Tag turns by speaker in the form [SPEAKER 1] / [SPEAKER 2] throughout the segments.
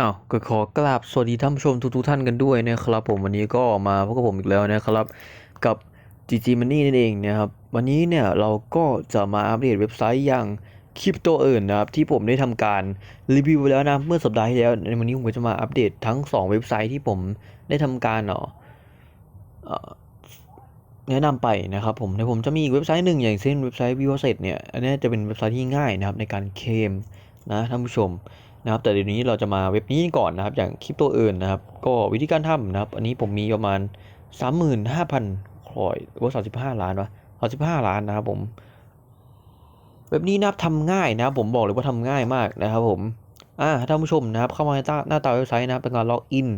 [SPEAKER 1] อ้าวก็ขอกราบสวัสดีท่านผู้ชมทุกๆท่านกันด้วยนะครับผมวันนี้ก็มาพบกับผมอีกแล้วนะครับ กับ GG Money นั่นเองนะครับ วันนี้เนี่ยเราก็จะมาอัปเดตเว็บไซต์อย่างคริปโตเอิร์นนะครับ ที่ผมได้ทำการรีวิวไปแล้วนะ เมื่อสัปดาห์ที่แล้วในวันนี้ผมก็จะมาอัปเดตทั้ง 2 เว็บไซต์ที่ผมได้ทำการเนาะแนะนำไปนะครับผมแต่ผมจะมีอีกเว็บไซต์หนึ่งอย่างเช่นเว็บไซต์ v i v o s e t เนี่ยอันนี้จะเป็นเว็บไซต์ที่ง่ายนะครับในการเคลมนะท่านผู้ชม นะครับแต่เดี๋ยวนี้เราจะมาเว็บนี้ก่อนนะครับ อย่างคริปโตเอิร์นนะครับ ก็วิธีการทำนะครับ อันนี้ผมมีประมาณ 35,000คอยหรือว่า35ล้านวะ35ล้านนะครับผม เว็บนี้นะครับทำง่ายนะครับผมบอกเลยว่าทำง่ายมากนะครับผมอ่าท่านผู้ชมนะครับเข้ามาในหน้าตาเว็บไซต์นะครับเป็นการล็อกอิน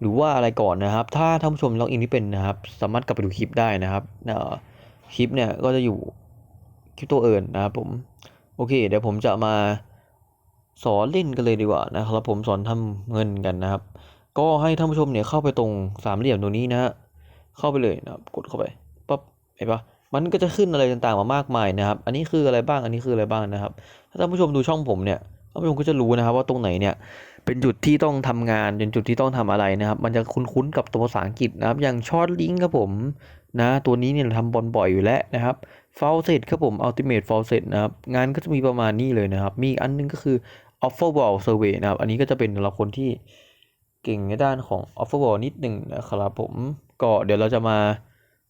[SPEAKER 1] หรือว่าอะไรก่อนนะครับ ถ้าท่านผู้ชมล็อกอินที่เป็นนะครับ สามารถกลับไปดูคลิปได้นะครับเอ่อคลิปเนี่ยก็จะอยู่คริปโตเอิร์นนะครับผมโอเค เดี๋ยวผมจะมา สอนเล่นกันเลยดีกว่านะครับผมสอนทำเงินกันนะครับ ก็ให้ท่านผู้ชมเนี่ยเข้าไปตรงสามเหลี่ยมตรงนี้นะฮะเข้าไปเลยนะครับกดเข้าไปปั๊บเห็นปะมันก็จะขึ้นอะไรต่างๆมามากมายนะครับ อันนี้คืออะไรบ้างอันนี้คืออะไรบ้างนะครับ ถ้าท่านผู้ชมดูช่องผมเนี่ยท่านผู้ชมก็จะรู้นะครับว่าตรงไหนเนี่ยเป็นจุดที่ต้องทำงานเป็นจุดที่ต้องทำอะไรนะครับ มันจะคุ้นๆกับตัวภาษาอังกฤษนะครับ อย่างช็อตลิงก์ครับผมนะตัวนี้เนี่ยเราทำบอลบ่อยอยู่แล้วนะครับฟาวเซตครับผมอัลติเมทฟาวเซตนะครับงานก็จะมีประมาณนี้เลยนะครับ มีอันนึงก็คือ offer ball survey นะครับ อันนี้ก็จะเป็นสำหรับคนที่เก่งในด้านของ offer ball นิดหนึ่งนะครับผม ก็เดี๋ยวเราจะมา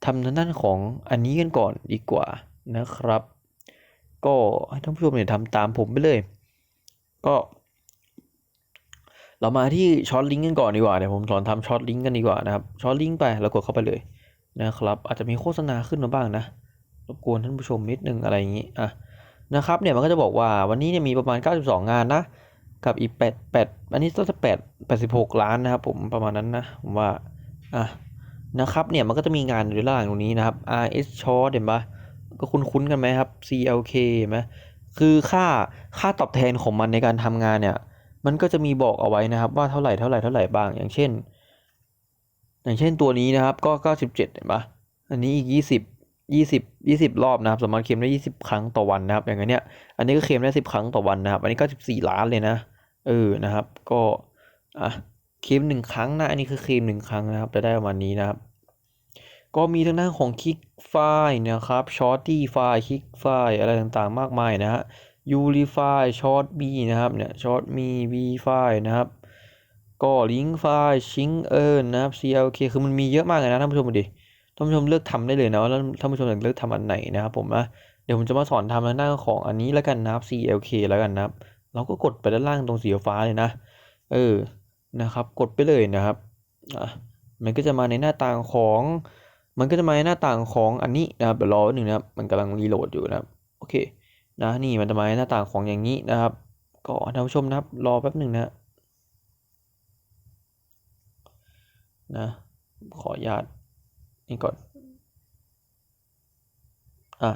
[SPEAKER 1] ทำทางด้านของอันนี้กันก่อนดีกว่านะครับ ก็ให้ท่านผู้ชมเนี่ยทำตามผมไปเลย ก็ เรามาที่ช็อตลิงก์กันก่อนดีกว่าเดี๋ยวผมสอนทำช็อตลิงก์กันดีกว่านะครับช็อตลิงก์ไปแล้วกดเข้าไปเลยนะครับ อาจจะมีโฆษณาขึ้นมาบ้างนะรบกวนท่านผู้ชมนิดนึงอะไรอย่างนี้อะ นะครับเนี่ยมันก็จะบอกว่าวันนี้เนี่ยมีประมาณ 92 งานนะ กับอีก8 8อันนี้ก็จะ8 86 ล้านนะครับผมประมาณนั้นนะผมว่าอะนะครับเนี่ยมันก็จะมีงานอยู่ล่างตรงนี้นะครับ RS Short เห็นปะก็คุ้นๆกันไหมครับ CLK เห็นไหมคือค่าค่าตอบแทนของมันในการทำงานเนี่ย มันก็จะมีบอกเอาไว้นะครับ ว่าเท่าไหร่เท่าไหร่เท่าไหร่บ้างอย่างเช่น อย่างเช่นตัวนี้นะครับ ก็ 97เห็นปะอันนี้อีก 20 ยี่สิบยี่สิบรอบนะครับสามารถเคลมได้ยี่สิบครั้งต่อวันนะครับ อย่างเงี้ยอันนี้ก็เคลมได้สิบครั้งต่อวันนะครับ อันนี้ก็สิบสี่ล้านเลยนะเออนะครับ ก็อะเคลมหนึ่งครั้งนะ อันนี้คือเคลมหนึ่งครั้งนะครับจะได้ประมาณนี้นะครับ ก็มีทั้งหน้าของคิกไฟนะครับชอร์ตี้ไฟคิกไฟอะไรต่างๆ มากมายนะฮะยูริไฟช็อตบีนะครับเนี่ยช็อตมีวีไฟนะครับก็ลิงไฟชิงเอิร์นะครับ CLK คือมันมีเยอะมากเลยนะท่านผู้ชมดูดิ ท่านผู้ชมเลือกทำได้เลยนะว่าท่านผู้ชมอยากเลือกทำอันไหนนะครับผมนะเดี๋ยวผมจะมาสอนทำทางด้าของอันนี้แล้วกันนะครับ CLK แล้วกันนะครับ เราก็กดไปด้านล่างตรงสีฟ้าเลยนะ เออนะครับ กดไปเลยนะครับอะมันก็จะมาในหน้าต่างของ มันก็จะมาในหน้าต่างของอันนี้นะครับเดี๋ยวรอหนึ่งนะครับมันกำลังรีโหลดอยู่นะครับโอเคนะนี่มันจะมาในหน้าต่างของอย่างนี้นะครับ ก็ท่านผู้ชมนะครับ รอแป๊บหนึ่งนะนะขออนุญาต นี่ก่อน อะ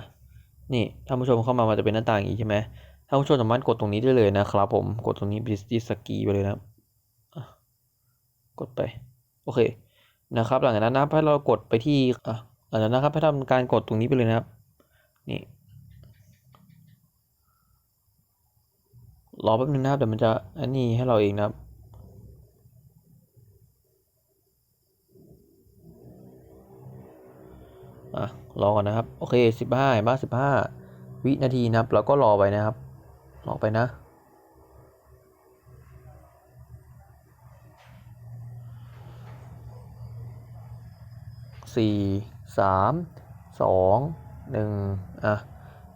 [SPEAKER 1] นี่ท่านผู้ชมเข้ามามันจะเป็นหน้าต่างอย่างนี้ใช่ไหมท่านผู้ชมสามารถกดตรงนี้ได้เลยนะครับผม กดตรงนี้บิสติสกีไปเลยนะกดไป โอเค นะครับ หลังจากนั้นนะให้เรากดไปที่อะหลังจากนั้นครับให้ทำการกดตรงนี้ไปเลยนะครับ นี่รอแป๊บนึงนะครับเดี๋ยวมันจะอันนี้ให้เราเองนะครับ อะ รอก่อนนะครับ โอเคสิบห้าบ้าสิบห้าวินาทีนะครับเราก็รอไปนะครับ รอไปนะ สี่สามสองหนึ่งอะ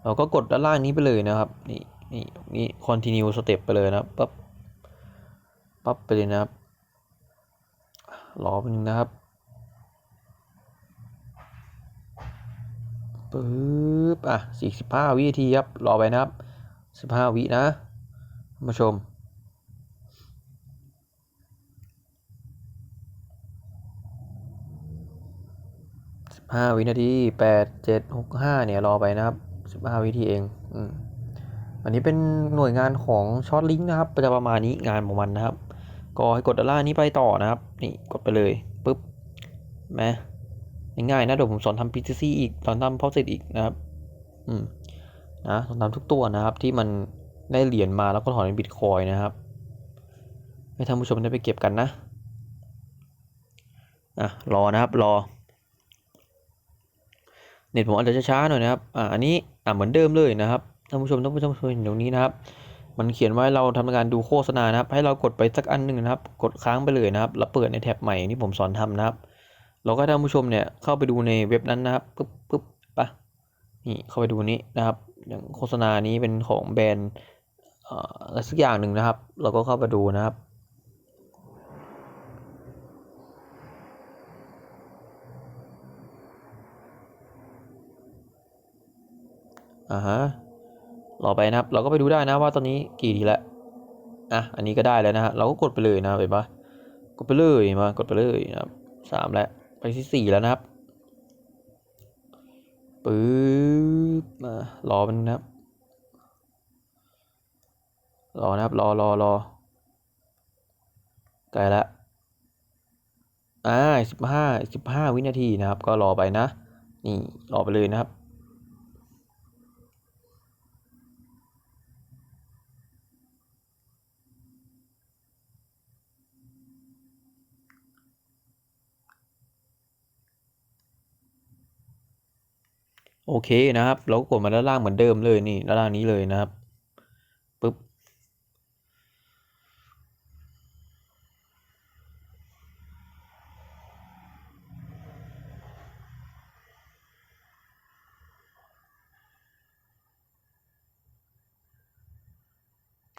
[SPEAKER 1] เราก็กดด้านล่างนี้ไปเลยนะครับ นี่ นี่นี่ continue step ไปเลยนะครับ ปั๊บ ปั๊บไปเลยนะครับ รอไปนึงนะครับ ปึ๊บอะสี่สิบห้าวินาทีครับ รอไปนะครับสิบห้าวินะมาชมสิบห้าวินาทีแปดเจ็ดหกห้าเนี่ย รอไปนะครับสิบห้าวินาทีเองอืมอันนี้เป็นหน่วยงานของช็อตลิงก์นะครับจะประมาณนี้งานของมันนะครับ ก็ให้กดด้านล่างนี้ไปต่อนะครับ นี่กดไปเลยปึ๊บแม ง่ายๆนะเดี๋ยวผมสอนทำ PTC อีกสอนทำ p o s i t อีกนะครับ อืมนะสอนทำทุกตัวนะครับ ที่มันได้เหรียญมาแล้วก็ถอนเป็นบิตคอยนะครับให้ท่านผู้ชมได้ไปเก็บกันนะอะรอนะครับรอเน็ตผมอาจจะช้าๆหน่อยนะครับอ่าอันนี้อ่าเหมือนเดิมเลยนะครับท่านผู้ชมท่านผู้ชมเห็นตรงนี้นะครับ มันเขียนไว้เราทำการดูโฆษณานะครับ ให้เรากดไปสักอันหนึ่งนะครับ กดค้างไปเลยนะครับ แล้วเปิดในแท็บใหม่ที่ผมสอนทำนะครับ เราก็ให้ท่านผู้ชมเนี่ยเข้าไปดูในเว็บนั้นนะครับปึ๊บปึ๊บปะนี่เข้าไปดูนี้นะครับ อย่างโฆษณานี้เป็นของแบรนด์อ่ออะไรสักอย่างหนึ่งนะครับ เราก็เข้าไปดูนะครับอ่าฮะรอไปนะครับ เราก็ไปดูได้นะว่าตอนนี้กี่ทีแล้วอะอันนี้ก็ได้แล้วนะฮะเราก็กดไปเลยนะเห็นปะกดไปเลยมากดไปเลยนะครับสามแล้ว ไปที่สี่แล้วนะครับปึ๊บมารอมันนะครับรอนะครับรอรอรอใกล้ละอ่าสิบห้าสิบห้าวินาทีนะครับ ก็รอไปนะ นี่รอไปเลยนะครับ โอเคนะครับ เราก็กดมาด้านล่างเหมือนเดิมเลยนี่ด้านล่างนี้เลยนะครับปึ๊บ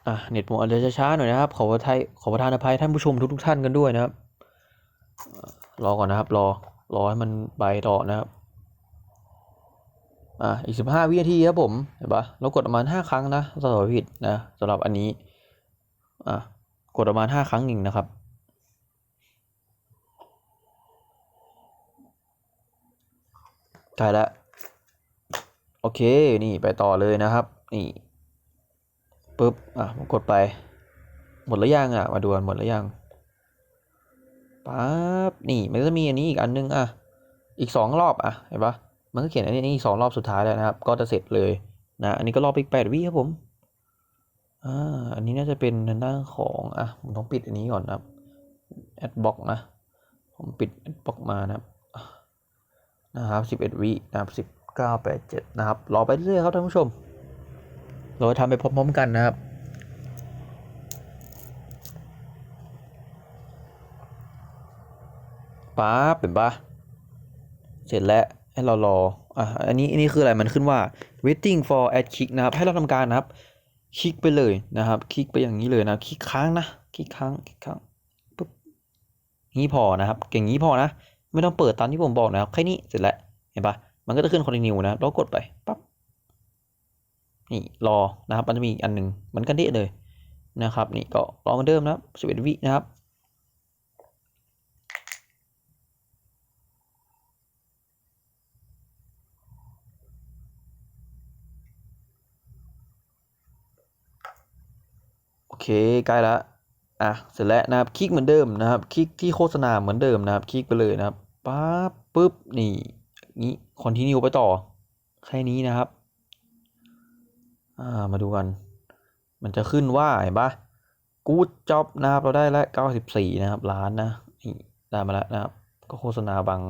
[SPEAKER 1] อะเน็ตผมอาจจะช้าๆหน่อยนะครับ ขอประทานขอประทานอภัยท่านผู้ชมทุกๆท่านกันด้วยนะครับ รอก่อนนะครับ รอรอให้มันไปต่อนะครับ อะอีกสิบห้าวินาทีครับผมเห็นปะเรากดประมาณห้าครั้งนะสำหรับผิดนะสำหรับอันนี้อะกดประมาณห้าครั้งหนึ่งนะครับใกล้แล้วโอเคนี่ไปต่อเลยนะครับนี่ปุ๊บอะผมกดไปหมดแล้วยังอะมาดูกันหมดแล้วยังปั๊บนี่มันก็จะมีอันนี้อีกอันนึงอะอีกสองรอบอะเห็นปะ มันก็เขียนอันนี้อีกสองรอบสุดท้ายแล้วนะครับ ก็จะเสร็จเลยนะอันนี้ก็รอไปอีกแปดวิครับผมอ่าอันนี้น่าจะเป็นทางด้านของอะผมต้องปิดอันนี้ก่อนนะครับแอดบล็อกนะผมปิดแอดบล็อกมานะครับนะครับสิบเอ็ดวินะครับสิบเก้าแปดเจ็ดนะครับรอไปเรื่อยครับท่านผู้ชม เราจะทำไปพร้อมๆกันนะครับป๊าเป็นปะเสร็จแล้ว ให้เรารออะอันนี้อันนี้คืออะไรมันขึ้นว่า waiting for add click นะครับให้เราทำการนะครับ คลิกไปเลยนะครับ คลิกไปอย่างนี้เลยนะคลิกค้างนะคลิกค้างคลิกค้างปุ๊บงี้พอนะครับเก่งงี้พอนะ ไม่ต้องเปิดตามที่ผมบอกนะครับแค่นี้เสร็จแล้วเห็นปะมันก็จะขึ้น continue นะครับเรากดไปปั๊บนี่รอนะครับ มันจะมีอีกอันหนึ่งเหมือนกันเด้เลยนะครับ นี่ก็รอเหมือนเดิมนะครับสิบเอ็ดวินะครับ เคใกล้ล้วอะเสร็จแล้วนะครับคลิกเหมือนเดิมนะครับ คลิกที่โฆษณาเหมือนเดิมนะครับ คลิกไปเลยนะครับปั๊บปุ๊บนี่นี้ continue ไปต่อแค่นี้นะครับอ่ามาดูกัน มันจะขึ้นว่าเห็นปะกู๊ดจ็อบนะครับเราได้แล้ว94นะครับล้านนะนี่ได้มาแล้วนะครับ ก็โฆษณาบาง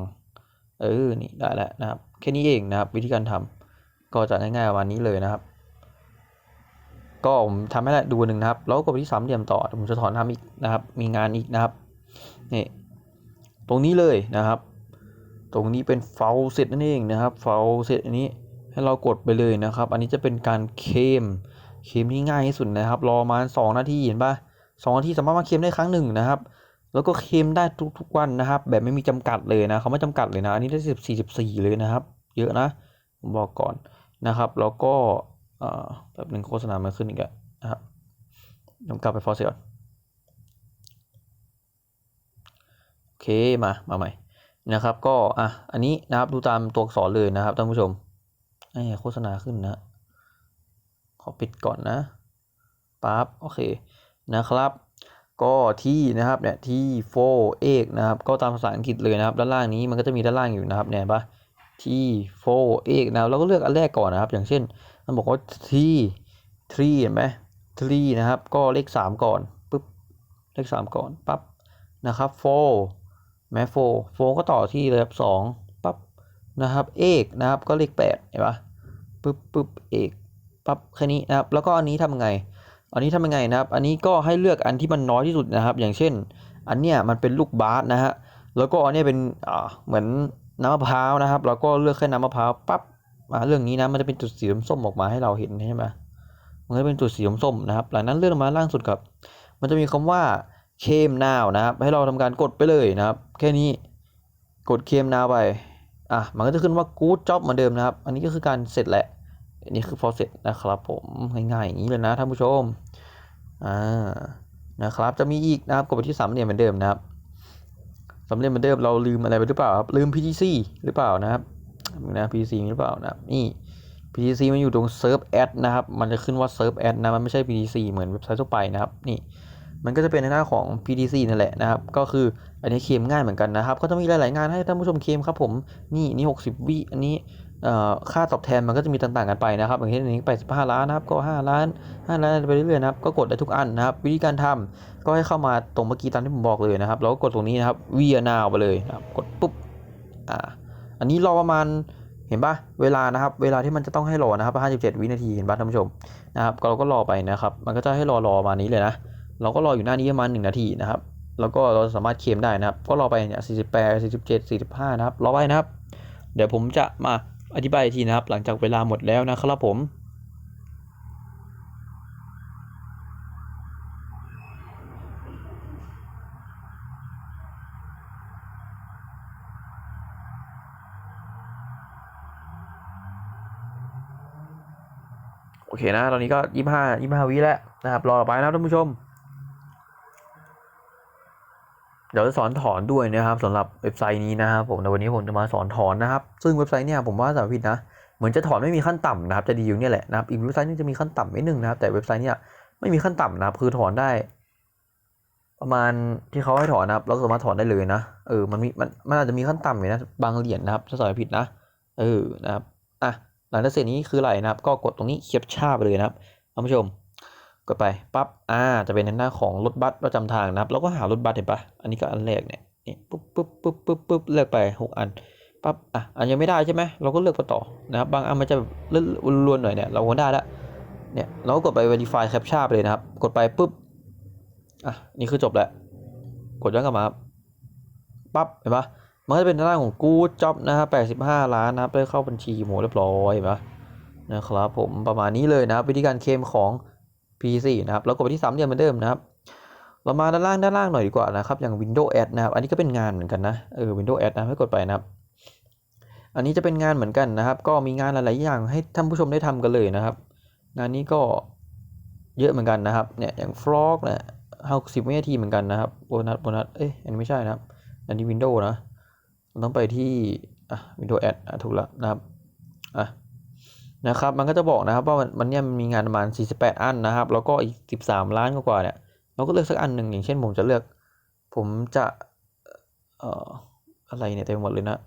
[SPEAKER 1] เออนี่ได้แล้วนะครับแค่นี้เองนะครับ วิธีการทำก็จะง่ายๆประมาณนี้เลยนะครับ ก็ผมทำให้ได้ดูหนึ่งนะครับ แล้วก็ไปที่สามเหลี่ยมต่อผมจะถอนทำอีกนะครับ มีงานอีกนะครับนี่ตรงนี้เลยนะครับ ตรงนี้เป็นเฟลเสร็จนั่นเองนะครับเฟลเสร็จอันนี้ให้เรากดไปเลยนะครับ อันนี้จะเป็นการเคมเคมที่ง่ายที่สุดนะครับ รอมาสองนาทีเห็นปะสองนาทีสามารถมาเคมได้ครั้งหนึ่งนะครับ แล้วก็เคมได้ทุกๆวันนะครับ แบบไม่มีจำกัดเลยนะเขาไม่จำกัดเลยนะ อันนี้ได้สิบสี่สิบสี่เลยนะครับ เยอะนะผมบอกก่อนนะครับ แล้วก็ แบบหนึ่งโฆษณามาขึ้นอีกแล้วนะครับเดี๋ยวกลับไปฟอร์เซก่อนโอเคมามาใหม่นะครับก็อะอันนี้นะครับดูตามตัวอักษรเลยนะครับท่านผู้ชมไอ้โฆษณาขึ้นนะ ขอปิดก่อนนะปั๊บโอเคนะครับ ก็ที่นะครับเนี่ยที่โฟเอกนะครับก็ตามภาษาอังกฤษเลยนะครับ ด้านล่างนี้มันก็จะมีด้านล่างอยู่นะครับเนี่ยปะที่โฟเอกนะเราก็เลือกอันแรกก่อนนะครับ อย่างเช่น มันบอกว่าที่ทรีเห็นไหมทรีนะครับ ก็เลขสามก่อนปึ๊บเลขสามก่อนปั๊บนะครับโฟแม้โฟโฟก็ต่อที่เลยครับสองปั๊บนะครับเอกนะครับก็เลขแปดเห็นปะปึ๊บปึ๊บเอกปั๊บแค่นี้นะครับ แล้วก็อันนี้ทำยังไง อันนี้ทำยังไงนะครับ อันนี้ก็ให้เลือกอันที่มันน้อยที่สุดนะครับ อย่างเช่น อันเนี้ยมันเป็นลูกบาสนะฮะแล้วก็อันเนี้ยเป็นอ่าเหมือนน้ำมะพร้าวนะครับแล้วก็เลือกแค่น้ำมะพร้าวปั๊บ มาเรื่องนี้นะมันจะเป็นจุดสีส้มออกมาให้เราเห็นใช่ไหมมันก็จะเป็นจุดสีส้มนะครับ หลังนั้นเลื่อนลงมาล่างสุดครับ มันจะมีคำว่าเคมนาวนะครับ ให้เราทำการกดไปเลยนะครับ แค่นี้กดเคมนาวไปอะมันก็จะขึ้นว่า good job เหมือนเดิมนะครับ อันนี้ก็คือการเสร็จแหละอันนี้คือ process นะครับ ผมง่ายๆอย่างนี้เลยนะท่านผู้ชมอ่านะครับ จะมีอีกนะครับกดไปที่สามเหลี่ยมเหมือนเดิมนะครับสามเหลี่ยมเหมือนเดิมเราลืมอะไรไปหรือเปล่าครับลืม PTC หรือเปล่านะครับ นะ PTC มีหรือเปล่านะนี่ PTC มันอยู่ตรง Serve Ad นะครับ มันจะขึ้นว่า Serve Ad นะ มันไม่ใช่ PTC เหมือนเว็บไซต์ทั่วไปนะครับ นี่ มันก็จะเป็นในหน้าของ PTC นั่นแหละนะครับ ก็คืออันนี้เคมง่ายเหมือนกันนะครับ ก็จะมีหลาย ๆ งานให้ท่านผู้ชมเคมครับผม นี่นี่ 60 วิอันนี้ค่าตอบแทนมันก็จะมีต่างๆกันไปนะครับอย่างเช่นอันนี้85ล้านนะครับก็ 5 ล้าน 5 ล้านไปเรื่อยๆนะครับก็กดได้ทุกอันนะครับ วิธีการทำก็ให้เข้ามาตรงเมื่อกี้ตามที่ผมบอกเลยนะครับ แล้วก็กดตรงนี้นะครับ via now ไปเลยนะครับกดปุ๊บอ่า อันนี้รอประมาณเห็นปะเวลานะครับ เวลาที่มันจะต้องให้รอนะครับ57 วินาทีเห็นปะท่านผู้ชมนะครับเราก็รอไปนะครับ มันก็จะให้รอรอมานี้เลยนะเราก็รออยู่หน้านี้ประมาณ1นาทีนะครับแล้วก็เราสามารถเคลมได้นะครับ ก็รอไปเนี่ย48 47 45 นะครับ รอไปนะครับ เดี๋ยวผมจะมาอธิบายอีกทีนะครับ หลังจากเวลาหมดแล้วนะครับผม อเคนะ ตอนนี้ก็ยี่ห้ายี่ห้าวิแล้วนะครับ รอต่อไปนะครับท่านผู้ชม เดี๋ยวจะสอนถอนด้วยนะครับสำหรับเว็บไซต์นี้นะครับผมในวันนี้ผมจะมาสอนถอนนะครับ ซึ่งเว็บไซต์เนี่ยผมว่าสารพิษนะ เหมือนจะถอนไม่มีขั้นต่ำนะครับ จะดีอยู่เนี่ยแหละนะครับ อีกเว็บไซต์นึงจะมีขั้นต่ำนิดนึงนะครับ แต่เว็บไซต์เนี่ยไม่มีขั้นต่ำนะครับ คือถอนได้ ประมาณที่เขาให้ถอนนะครับ เราสามารถถอนได้เลยนะ เออ มันมี มัน มันอาจจะมีขั้นต่ำอยู่นะ บางเหรียญนะครับ ถ้าสารผิดนะ เออ นะครับ อะ หลังจากเสร็จนี้คืออะไรนะครับ ก็กดตรงนี้เคียบชาไปเลยนะครับท่านผู้ชมกดไปปั๊บอ่าจะเป็นในหน้าของรถบัสประจำทางนะครับแล้วก็หารถบัสเห็นปะอันนี้ก็อันแรกเนี่ยนี่ปุ๊บปุ๊บปุ๊บปุ๊บปุ๊บเลือกไปหกอันปั๊บอะอันยังไม่ได้ใช่ไหมเราก็เลือกไปต่อนะครับบางอันมันจะเลื่อนรวนๆหน่อยเนี่ยเราก็ได้ละเนี่ยเราก็กดไป verify captcha ไปเลยนะครับ กดไปปุ๊บอะนี่คือจบแล้วกดย้อนกลับมาครับปั๊บเห็นปะ มันก็จะเป็นหน้านของ good job นะครับ 85 ล้านนะครับได้เข้าบัญชีหมูเรียบร้อยนะนะครับผมประมาณนี้เลยนะครับวิธีการเคมของ PC นะครับแล้วกดไปที่สามเหลี่ยมเหมือนเดิมนะครับ เรามาด้านล่างด้านล่างหน่อยดีกว่านะครับ อย่าง Windows Ad นะครับ อันนี้ก็เป็นงานเหมือนกันนะเออ Windows Ad นะให้กดไปนะครับ อันนี้จะเป็นงานเหมือนกันนะครับ ก็มีงานหลาย ๆ อย่างให้ท่านผู้ชมได้ทำกันเลยนะครับ งานนี้ก็เยอะเหมือนกันนะครับเนี่ยอย่าง Frog เนี่ยหกสิบวินาทีเหมือนกันนะครับโบนัสโบนัสเอ้ยอันนี้ไม่ใช่นะครับ อันนี้ Windows นะ ต้องไปที่อะ Windows Ad อะถูกแล้วนะครับอะนะครับ มันก็จะบอกนะครับว่ามันมันเนี่ยมีงานประมาณ 48 อันนะครับ แล้วก็อีก 13 ล้านกว่าเนี่ย เราก็เลือกสักอันหนึ่งอย่างเช่นผมจะเลือก ผมจะเอ่ออะไรเนี่ยเต็มหมดเลยนะ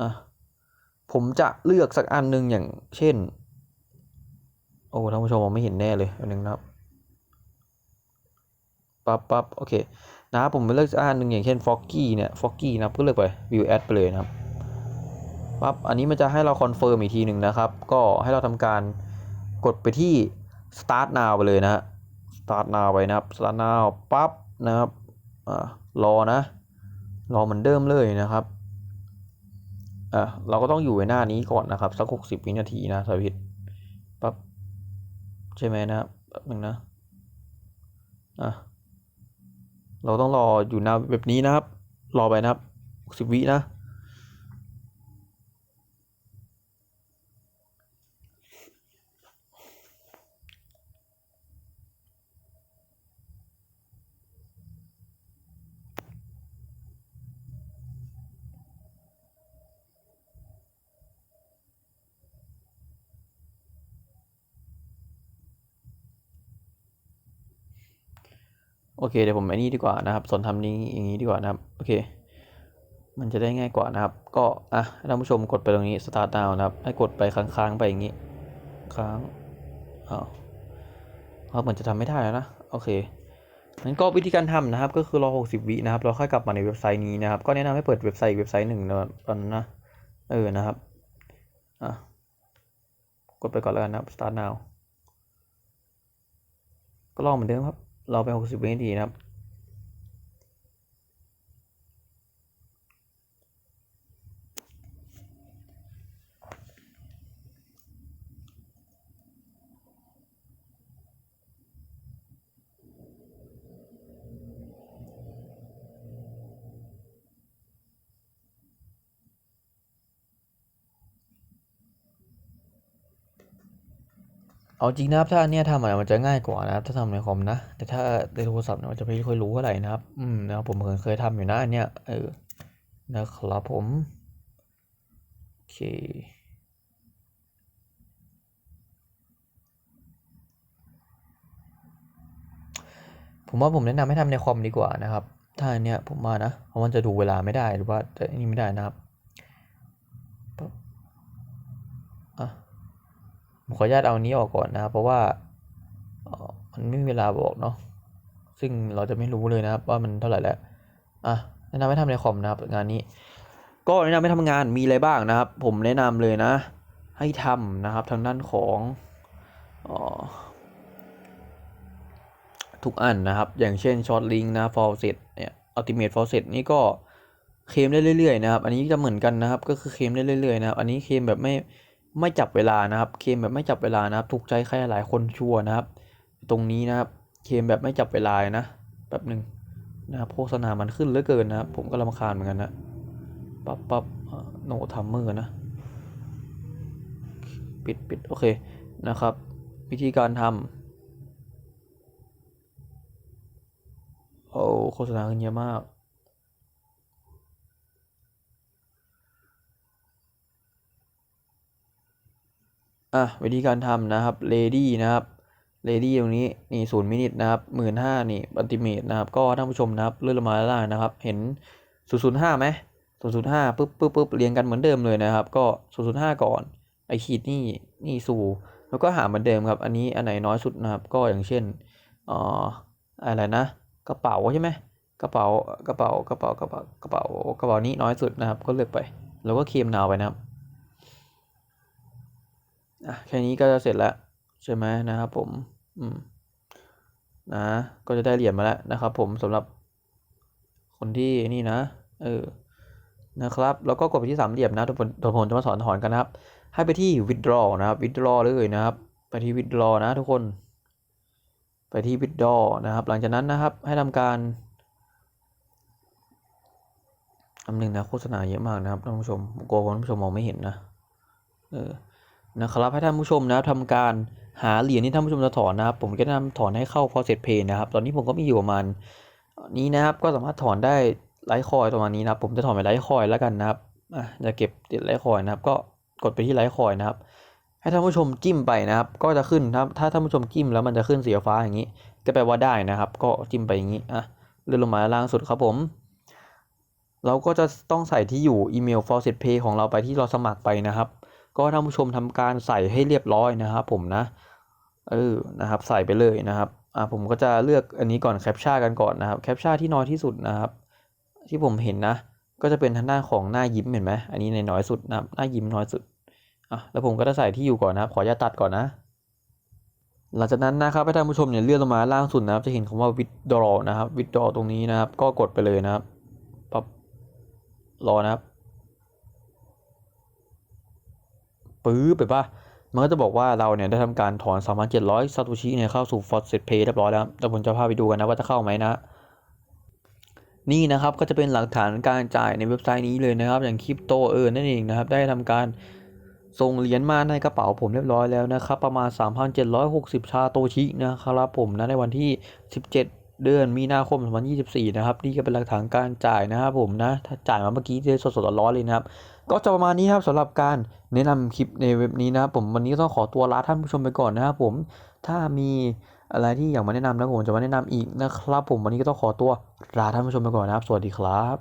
[SPEAKER 1] อะผมจะเลือกสักอันหนึ่งอย่างเช่น โอ้ท่านผู้ชมมองไม่เห็นแน่เลยอันนึงนะครับปั๊บปั๊บโอเค นะครับผมเลือกอันหนึ่งอย่างเช่น Foggy เนี่ย Foggy นะครับก็เลือกไป View Ad ไปเลยนะครับปั๊บอันนี้มันจะให้เราคอนเฟิร์มอีกทีหนึ่งนะครับ ก็ให้เราทำการกดไปที่ Start Now ไปเลยนะฮะ Start Now ไปนะครับ Start Now ปั๊บนะครับอ่ารอนะ รอเหมือนเดิมเลยนะครับอะเราก็ต้องอยู่ในหน้านี้ก่อนนะครับ สัก60วินาทีนะสาวิตปั๊บใช่ไหมนะครับแป๊บนึงนะอะ เราต้องรออยู่หนาแบบนี้นะครับ รอไปนะครับสิบวินะ โอเคเดี๋ยวผมไอ้นี่ดีกว่านะครับสอนทำนี้อย่างนี้ดีกว่านะครับโอเค มันจะได้ง่ายกว่านะครับ ก็อะท่านผู้ชมกดไปตรงนี้ start now นะครับ ให้กดไปค้างๆไปอย่างนี้ค้างอ้าวเขาเหมือนจะทำไม่ได้แล้วนะโอเคงั้นก็วิธีการทำนะครับ ก็คือรอ 60 วินะครับ เราค่อยกลับมาในเว็บไซต์นี้นะครับ ก็แนะนำให้เปิดเว็บไซต์อีกเว็บไซต์หนึ่งนะครับตอนนั้นนะ เออนะครับอะกดไปก่อนแล้วกันนะครับ start now ก็ลองเหมือนเดิมครับ รอไป 60 วินาทีนะครับ เอาจริงนะครับถ้าอันเนี้ยทำอะไรมันจะง่ายกว่านะครับถ้าทำในคอมนะ แต่ถ้าในโทรศัพท์เนี่ยมันจะไม่ค่อยรู้เท่าไหร่นะครับอืมนะครับผมเคยเคยทำอยู่นะอันเนี้ยเออนะครับผมโอเคผมว่าผมแนะนำให้ทำในคอมดีกว่านะครับ ถ้าอันเนี้ยผมว่านะเพราะมันจะดูเวลาไม่ได้หรือว่าจะนี่ไม่ได้นะครับปั๊บอะ ผมขออนุญาตเอาอันนี้ออกก่อนนะครับ เพราะว่ามันไม่มีเวลาบอกเนาะซึ่งเราจะไม่รู้เลยนะครับ ว่ามันเท่าไหร่แล้วอะแนะนำให้ทำในคอมนะครับ งานนี้ ก็แนะนำให้ทำงานมีอะไรบ้างนะครับ ผมแนะนำเลยนะ ให้ทำนะครับทางด้านของออทุกอันนะครับ อย่างเช่นช็อตลิงนะฟอลเซตเนี่ยอัลติเมทฟอลเซตนี่ก็เคลมได้เรื่อยๆนะครับ อันนี้จะเหมือนกันนะครับ ก็คือเคลมได้เรื่อยๆนะครับ อันนี้เคลมแบบไม่ ไม่จับเวลานะครับเคมแบบไม่จับเวลานะครับ ถูกใจใครหลายคนชัวนะครับ ตรงนี้นะครับเคมแบบไม่จับเวลานะแป๊บหนึ่งนะครับโฆษณามันขึ้นเหลือเกินนะครับ ผมก็รำคาญเหมือนกันนะปั๊บปั๊บโนทัมเมอร์นะ ปิดปิดโอเคนะครับ วิธีการทำโอ้โฆษณาขึ้นเยอะมาก อะวิธีการทำนะครับ ready นะครับ ready ตรงนี้นี่ศูนย์มินิทนะครับหมื่นห้านี่อัลติเมทนะครับ ก็ท่านผู้ชมนะครับเลื่อนลงมาล่างนะครับ เห็นศูนย์ศูนย์ห้าไหมศูนย์ศูนย์ห้าปุ๊บปุ๊บปุ๊บเรียงกันเหมือนเดิมเลยนะครับ ก็ศูนย์ศูนย์ห้าก่อนไอขีดนี่นี่สู่ แล้วก็หาเหมือนเดิมครับ อันนี้อันไหนน้อยสุดนะครับ ก็อย่างเช่นอ่ออะไรนะ กระเป๋าใช่ไหมกระเป๋ากระเป๋ากระเป๋ากระเป๋ากระเป๋ากระเป๋านี้น้อยสุดนะครับ ก็เลือกไป แล้วก็เคลมนาวไปนะครับ อะแค่นี้ก็จะเสร็จแล้วใช่ไหมนะครับผมอืมนะก็จะได้เหรียญมาแล้วนะครับผมสำหรับคนที่นี่นะเออนะครับ แล้วก็กดไปที่สามเหลี่ยมนะทุกคนทุกคนจะมาสอนถอนกันนะครับ ให้ไปที่ withdraw นะครับ withdraw เลยนะครับ ไปที่ withdraw นะทุกคน ไปที่ withdraw นะครับ หลังจากนั้นนะครับ ให้ทำการอันหนึ่งนะโฆษณาเยอะมากนะครับท่านผู้ชมผมกลัวท่านผู้ชมมองไม่เห็นนะ เออ นะครับให้ท่านผู้ชมนะครับทำการหาเหรียญที่ท่านผู้ชมจะถอนนะครับ ผมก็จะนำถอนให้เข้า process pay นะครับ ตอนนี้ผมก็มีอยู่ประมาณนี้นะครับ ก็สามารถถอนได้ไลท์คอยประมาณนี้นะครับ ผมจะถอนไปไลท์คอยแล้วกันนะครับอะจะเก็บติดไลท์คอยนะครับ ก็กดไปที่ไลท์คอยนะครับ ให้ท่านผู้ชมจิ้มไปนะครับ ก็จะขึ้นครับ ถ้าท่านผู้ชมจิ้มแล้วมันจะขึ้นสีฟ้าอย่างนี้ ก็แปลว่าได้นะครับ ก็จิ้มไปอย่างนี้อะเลื่อนลงมาล่างสุดครับผม เราก็จะต้องใส่ที่อยู่อีเมล faucet pay ของเราไปที่เราสมัครไปนะครับ ก็ท่านผู้ชมทำการใส่ให้เรียบร้อยนะครับ ผมนะ เออนะครับใส่ไปเลยนะครับอ่าผมก็จะเลือกอันนี้ก่อนแคปชั่นกันก่อนนะครับแคปชั่นที่น้อยที่สุดนะครับ ที่ผมเห็นนะ ก็จะเป็นทางด้านของหน้ายิ้มเห็นไหมอันนี้ในน้อยสุดนะครับหน้ายิ้มน้อยสุดอะแล้วผมก็จะใส่ที่อยู่ก่อนนะครับขออย่าตตัดก่อนนะหลังจากนั้นนะครับให้ท่านผู้ชมเนี่ยเลื่อนลงมาล่างสุดนะครับ จะเห็นคำว่า withdraw นะครับ withdraw ตรงนี้นะครับ ก็กดไปเลยนะครับปั๊บรอนะครับ ปื๊บไปป่ะมันก็จะบอกว่าเราเนี่ยได้ทำการถอน 3,700ซาโตชิเนี่ยเข้าสู่ Faucet Pay เรียบร้อยแล้วแต่ผมจะพาไปดูกันนะว่าจะเข้าไหมนะ นี่นะครับก็จะเป็นหลักฐานการจ่ายในเว็บไซต์นี้เลยนะครับ อย่างคริปโตเออนั่นเองนะครับ ได้ทำการส่งเหรียญมาในกระเป๋าผมเรียบร้อยแล้วนะครับ ประมาณ 3,760 ชาโตชินะครับผมนะในวันที่ 17เดือนมีนาคม 2024 นะครับ นี่ก็เป็นหลักฐานการจ่ายนะครับผมนะ ถ้าจ่ายมาเมื่อกี้ได้สดๆร้อนๆเลยนะครับ ก็จะประมาณนี้ครับสำหรับการ แนะนำคลิปในเว็บนี้นะผมวันนี้ต้องขอตัวลาท่านผู้ชมไปก่อนนะครับผมถ้ามีอะไรที่อยากมาแนะนำนะผมจะมาแนะนำอีกนะครับ ผมวันนี้ก็ต้องขอตัวลาท่านผู้ชมไปก่อนนะครับ สวัสดีครับ